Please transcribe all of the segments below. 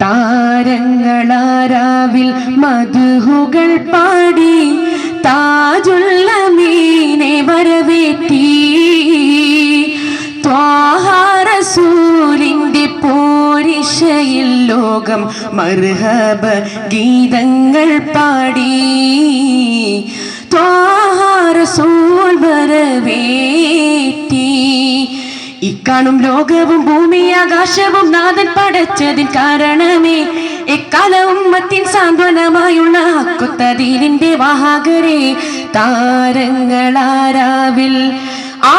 താരങ്ങളാരാവിൽ മധുഹുകൾ പാടി താജുള്ള മീനെ വരവേറ്റി. ത്വാഹാരസൂലിന്റെ പോരിശയിൽ ലോകം മർഹബ ഗീതങ്ങൾ പാടി. ത്വാഹാരസൂൽ വരവേറ്റി. ഇക്കാണും ലോകവും ഭൂമി ആകാശവും നാഥൻ പടച്ചതിൻ കാരണമേ. എക്കാല ഉമ്മത്തിൻ സാന്ത്വനമായുള്ള കുത്തതീനിന്റെ വാഹകരെ താരങ്ങളാരാവിൽ ആ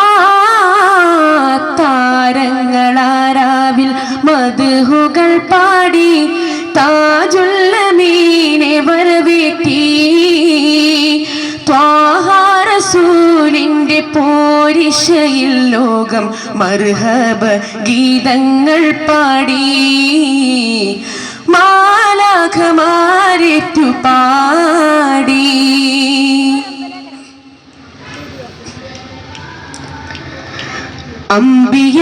പോരിശയിൽ ലോകം മർഹബ ഗീതങ്ങൾ പാടി. മാലാഖമാരേറ്റു പാടി. അമ്പിയ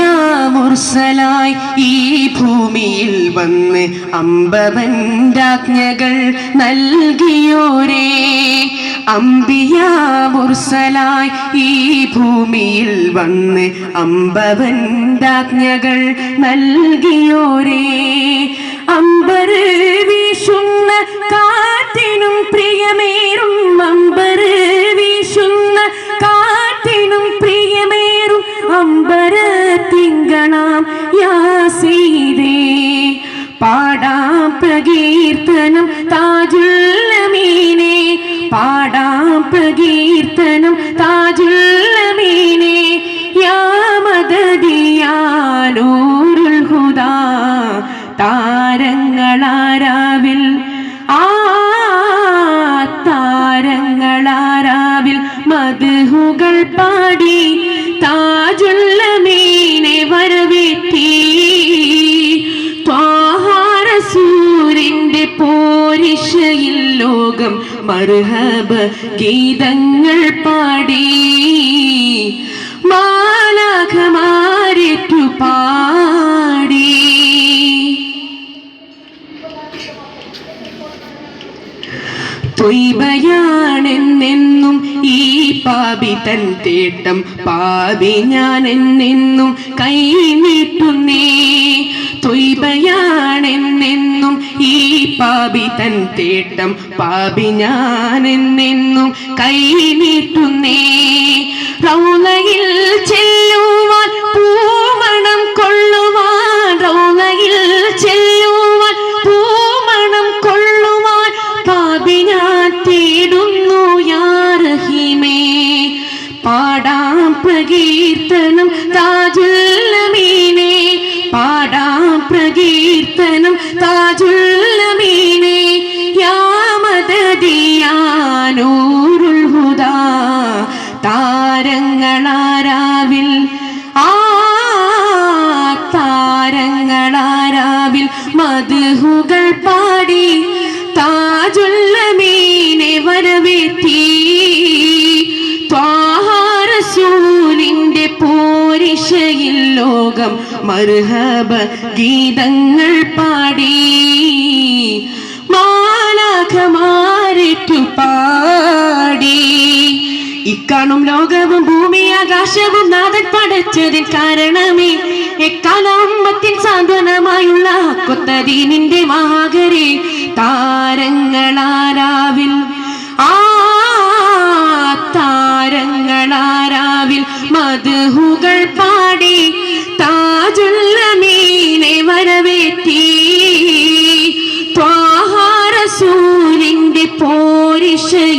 മുർസലായി ഈ ഭൂമിയിൽ വന്ന് അമ്പവന്റാജ്ഞകൾ നൽകിയോരേ. അമ്പിയ മുർസലായി ഈ ഭൂമിയിൽ വന്ന് അമ്പവന്റാജ്ഞകൾ നൽകിയോരേ. അമ്പര് യാസീതേ പാടാം പ്രകീർത്തനം താജുല്ലമീനെ പാടാം പ്രകീർത്തനം താജുല്ലമീനെ യാമദിയാലൂരുൽ ഹുദാ താരങ്ങളാരാവിൽ ആ താരങ്ങളാരാവിൽ മധുഹുകൾ പാടി താജുള്ള മീനെ വരവേറ്റി ത്വാഹാരസൂരിന്റെ പോരിശയിൽ ലോകം മർഹബ ഗീതങ്ങൾ പാടി. മാലാഖമാരേറ്റു പാടി. തൊയ്ബയാണെന്നെന്നും ഈ പാപി തൻ തേട്ടം പാപി ഞാൻ എന്നെന്നും കൈനീട്ടുന്നേ തൊയ്ബയാണെന്നെന്നും തൻ തേട്ടം പാപി ഞാൻ എന്നെന്നും കൈനീട്ടുന്നേ റൗലയിൽ ചെല്ലുവാൻ പൂമണം കൊള്ളുവാൻ റൗലയിൽ ചെല്ലുവാൻ പൂമണം കൊള്ളുവാൻ പാപി ഞാൻ തേടുന്നു യാ പാടാം പ്രകീർത്തനം താജുല്ലമീനെ മദദിയാനൂരുൽ ഹുദാ. താരങ്ങളാരാവിൽ? ആ താരങ്ങളാരാവിൽ മധുഹുകൾ പാടി താജുല്ലമീനെ വരവേറ്റി. ത്വാഹാരസൂലിന്റെ പോരിശയിൽ ലോകം മർഹബ ഗീതങ്ങൾ പാടി. ഇക്കാണും ലോകവും ഭൂമി ആകാശവും നാഥൻ പടച്ചതിൻ കാരണമേ. എക്കാലാമ്പത്തിൽ സാന്ത്വനമായുള്ള കൊത്തതീനിന്റെ മഹാകരെ. താരങ്ങളാരാവിൽ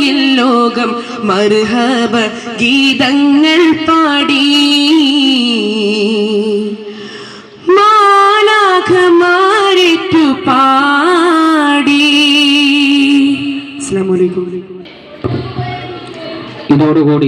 പോരിശയിൽ ലോകം മർഹബ ഗീതങ്ങൾ പാടി. മാലാഖമാരിറ്റു പാടി. അസ്സലാമു അലൈക്കും. ഇതോടുകൂടി